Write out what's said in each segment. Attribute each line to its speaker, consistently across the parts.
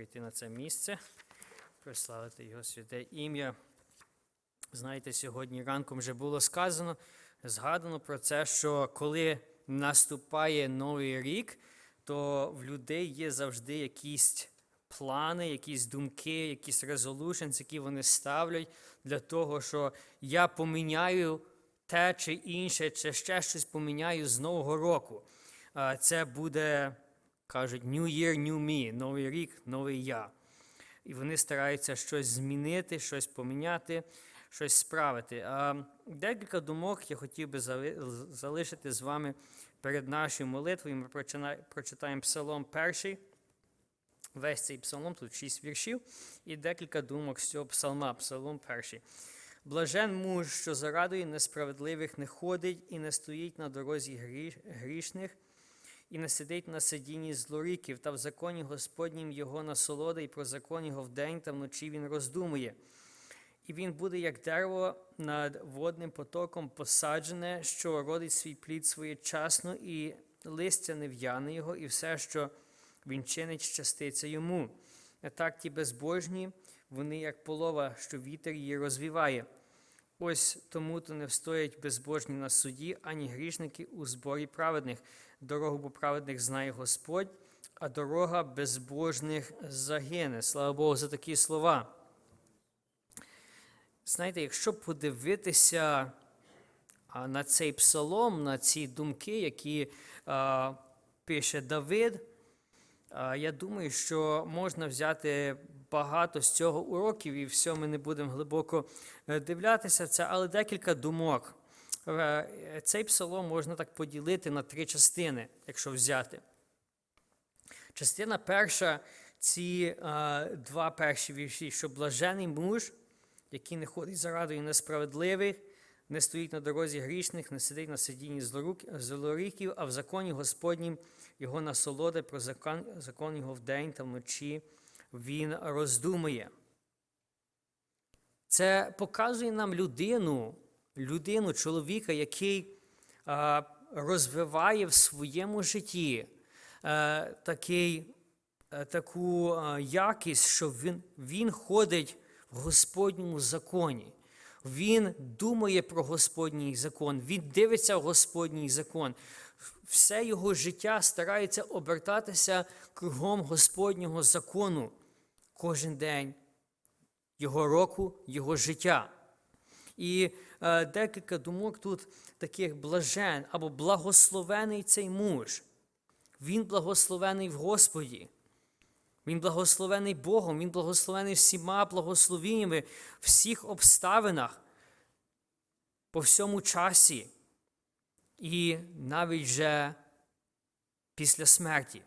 Speaker 1: прийти на це місце, прославити Його святе ім'я. Знаєте, сьогодні ранком вже було сказано, згадано про це, що коли наступає новий рік, то в людей є завжди якісь плани, якісь думки, якісь resolutions, які вони ставлять для того, що я поміняю те чи інше, чи ще щось поміняю з нового року. Це буде, кажуть, New Year, New Me, новий рік, новий я. І вони стараються щось змінити, щось поміняти, щось справити. А декілька думок я хотів би залишити з вами перед нашою молитвою. Ми прочитаємо Псалом перший. Весь цей псалом, тут шість віршів, і декілька думок з цього псалма, псалом перший. Блажен муж, що зарадою несправедливих не ходить і не стоїть на дорозі гріш- грішних, і не сидить на сидінні злоріків, та в законі Господнім його насолода, і про закон його вдень та вночі він роздумує. І він буде, як дерево над водним потоком посаджене, що родить свій плід своєчасно, і листя не в'яне його, і все, що він чинить, щаститься йому. А так ті безбожні, вони як полова, що вітер її розвіває. Ось тому то не встоять безбожні на суді, ані грішники у зборі праведних. Дорогу бо праведних знає Господь, а дорога безбожних загине. Слава Богу за такі слова. Знаєте, якщо подивитися на цей псалом, на ці думки, які а, пише Давид, я думаю, що можна взяти багато з цього уроків, і все ми не будемо глибоко е, дивлятися це, але декілька думок. Е, Цей псалом можна так поділити на три частини, якщо взяти. Частина перша ці два перші вірші, що блажений муж, який не ходить за радою несправедливих, не стоїть на дорозі грішних, не сидить на сидінні злоріків, а в законі Господнім його насолода, про закон, закон його вдень та вночі він роздумує. Це показує нам людину, людину, чоловіка, який а, розвиває в своєму житті е, такий, е, таку е, якість, що він, він ходить в Господньому законі. Він думає про Господній закон, він дивиться в Господній закон. Все його життя старається обертатися кругом Господнього закону кожен день його року, його життя. І е, декілька думок тут таких блажен або благословений цей муж. Він благословений в Господі. Він благословений Богом, він благословений всіма благословіннями, в всіх обставинах, по всьому часі, і навіть вже після смерті,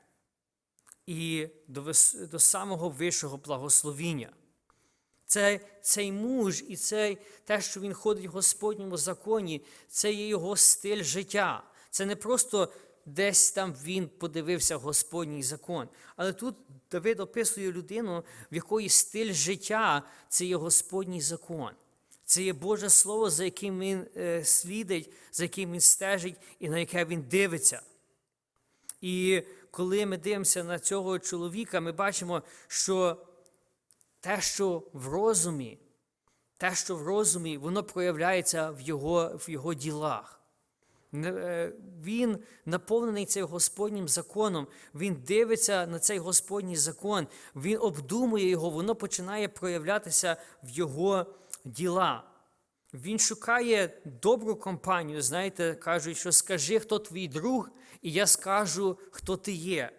Speaker 1: і до, до самого вищого благословіння. Це цей муж і цей, те, що він ходить в Господньому законі, це є його стиль життя. Це не просто десь там він подивився Господній закон. Але тут Давид описує людину, в якої стиль життя це є Господній закон. Це є Боже Слово, за яким він е, слідить, за яким він стежить і на яке він дивиться. І коли ми дивимося на цього чоловіка, ми бачимо, що те, що в розумі, те, що в розумі, воно проявляється в його, в його ділах. Е, Він наповнений цим Господнім законом, він дивиться на цей Господній закон, він обдумує його, воно починає проявлятися в його діла. Він шукає добру компанію. Знаєте, кажуть, що скажи, хто твій друг, і я скажу, хто ти є.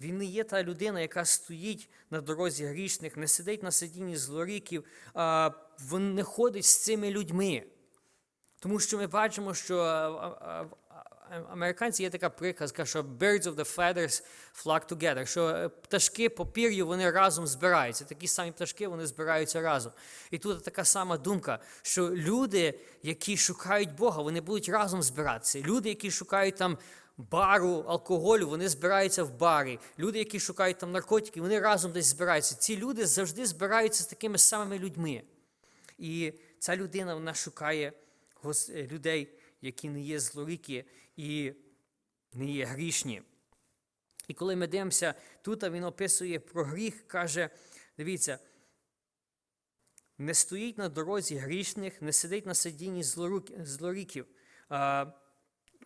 Speaker 1: Він не є та людина, яка стоїть на дорозі грішних, не сидить на сидінні злоріків, а він не ходить з цими людьми. Тому що ми бачимо, що а, а, а, американці є така приказка, що birds of the feathers flock together, що е, пташки по пір'ю вони разом збираються. Такі самі пташки вони збираються разом. І тут така сама думка, що люди, які шукають Бога, вони будуть разом збиратися. Люди, які шукають там бару, алкоголю, вони збираються в барі. Люди, які шукають там наркотики, вони разом десь збираються. Ці люди завжди збираються з такими самими людьми. І ця людина вона шукає е, людей, які не є злоріки і не є грішні. І коли ми дивимося, тут він описує про гріх, каже: дивіться, не стоїть на дорозі грішних, не сидить на сидінні злоріків,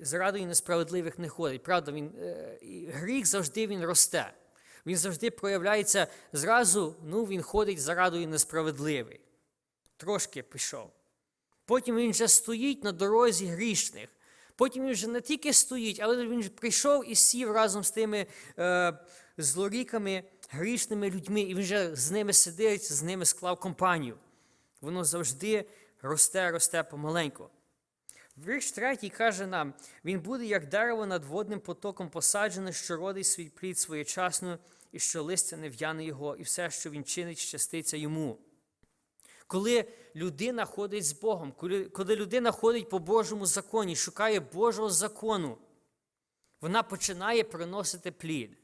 Speaker 1: зрадою несправедливих не ходить. Правда, він, е, гріх завжди він росте. Він завжди проявляється зразу, ну, він ходить за радою несправедливий. Трошки пішов. Потім він вже стоїть на дорозі грішних. Потім він вже не тільки стоїть, але він прийшов і сів разом з тими е, злоріками, грішними людьми, і він вже з ними сидить, з ними склав компанію. Воно завжди росте, росте помаленьку. Вірш третій каже нам: він буде як дерево над водним потоком посаджене, що родить свій плід своєчасно, і що листя не в'яне його, і все, що він чинить, щаститься йому. Коли людина ходить з Богом, коли, людина ходить по Божому законі, шукає Божого закону, вона починає приносити плід.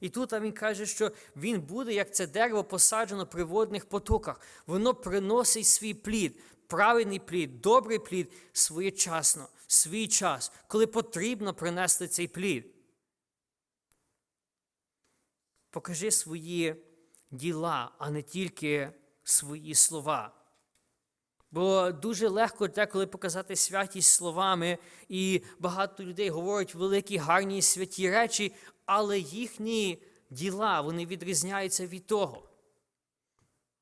Speaker 1: І тут він каже, що він буде, як це дерево посаджено при водних потоках. Воно приносить свій плід, правильний плід, добрий плід своєчасно, свій час, коли потрібно принести цей плід. Покажи свої діла, а не тільки свої слова. Бо дуже легко деколи показати святість словами, і багато людей говорять великі, гарні, святі речі, але їхні діла вони відрізняються від того.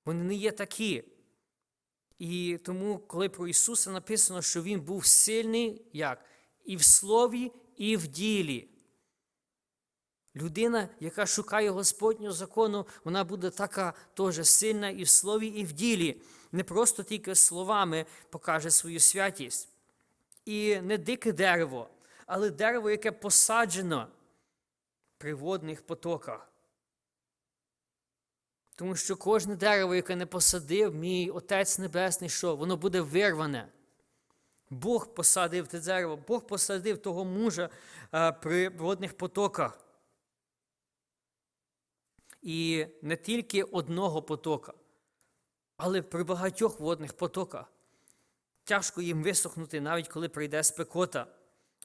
Speaker 1: Вони не є такі. І тому, коли про Ісуса написано, що Він був сильний як? І в слові, і в ділі. Людина, яка шукає Господнього закону, вона буде така теж сильна і в слові, і в ділі. Не просто тільки словами покаже свою святість. І не дике дерево, але дерево, яке посаджено при водних потоках. Тому що кожне дерево, яке не посадив, мій Отець Небесний, що воно буде вирване. Бог посадив те дерево, Бог посадив того мужа а, при водних потоках. І не тільки одного потока, але при багатьох водних потоках. Тяжко їм висохнути, навіть коли прийде спекота.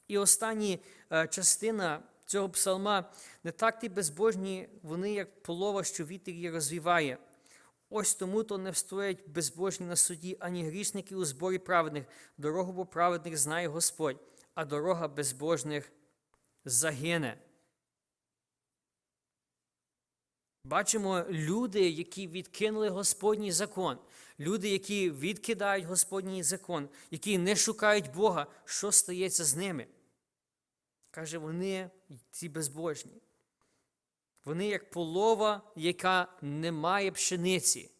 Speaker 1: І остання е, частина цього псалма не так ті безбожні, вони як полова, що вітер її розвіває. Ось тому то не встоять безбожні на суді, ані грішники у зборі праведних. Дорогу бо праведних знає Господь, а дорога безбожних загине. Бачимо люди, які відкинули Господній закон, люди, які відкидають Господній закон, які не шукають Бога, що стається з ними. Каже, вони ці безбожні. Вони як полова, яка не має пшениці.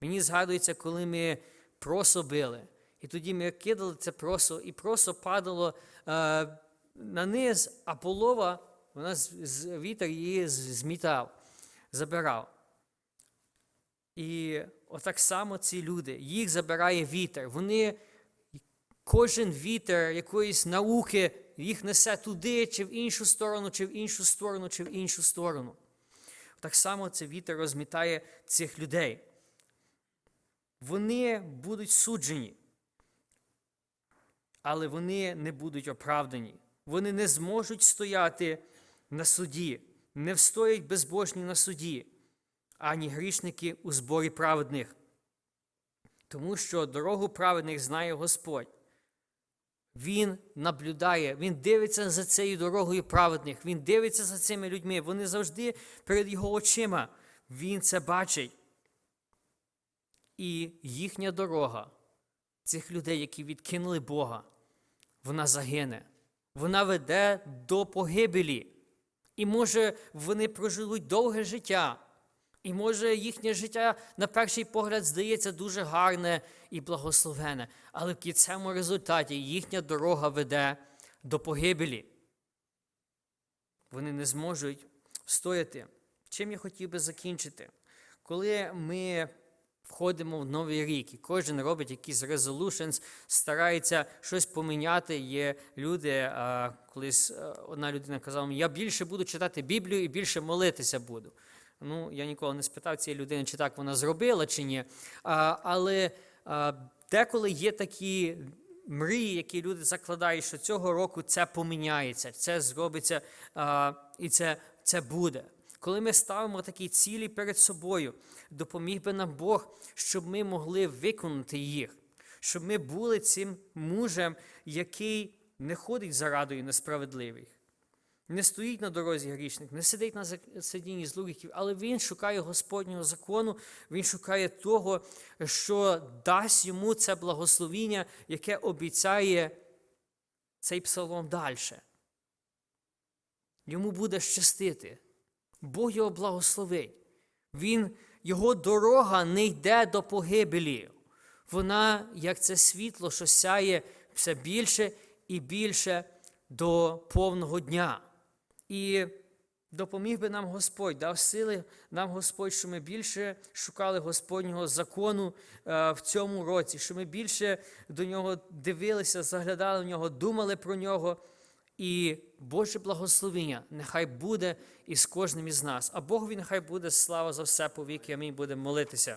Speaker 1: Мені згадується, коли ми просо били. І тоді ми кидали це просо, і просо падало е, на низ, а полова, вона з, з, вітер її змітав забирав. І отак само ці люди, їх забирає вітер. Вони, кожен вітер якоїсь науки їх несе туди, чи в іншу сторону, чи в іншу сторону, чи в іншу сторону. Так само цей вітер розмітає цих людей. Вони будуть суджені, але вони не будуть оправдані. Вони не зможуть стояти на суді не встоять безбожні на суді, ані грішники у зборі праведних. Тому що дорогу праведних знає Господь. Він наблюдає, Він дивиться за цією дорогою праведних, Він дивиться за цими людьми. Вони завжди перед його очима. Він це бачить. І їхня дорога цих людей, які відкинули Бога, вона загине. Вона веде до погибелі. І може вони проживуть довге життя. І може їхнє життя, на перший погляд, здається дуже гарне і благословене, але в кінцевому результаті їхня дорога веде до погибелі. Вони не зможуть стояти. Чим я хотів би закінчити? Коли ми входимо в новий рік, і кожен робить якісь resolutions, старається щось поміняти. Є люди, а, колись одна людина казала мені, я більше буду читати Біблію і більше молитися буду. Ну, я ніколи не спитав цієї людини, чи так вона зробила, чи ні. Але а, деколи є такі мрії, які люди закладають, що цього року це поміняється, це зробиться, а, і це це буде. Коли ми ставимо такі цілі перед собою, допоміг би нам Бог, щоб ми могли виконати їх, щоб ми були цим мужем, який не ходить за радою несправедливих, не стоїть на дорозі грішник, не сидить на сидінні злуриків, але він шукає Господнього закону, він шукає того, що дасть йому це благословіння, яке обіцяє цей псалом далі. Йому буде щастити. Бог його благословить. Він, його дорога не йде до погибелі. Вона, як це світло, що сяє все більше і більше до повного дня. І допоміг би нам Господь, дав сили нам Господь, що ми більше шукали Господнього закону е, в цьому році, що ми більше до нього дивилися, заглядали в нього, думали про нього. І Боже благословення нехай буде із кожним із нас. А Богові нехай буде слава за все повіки. Амінь. Будемо молитися.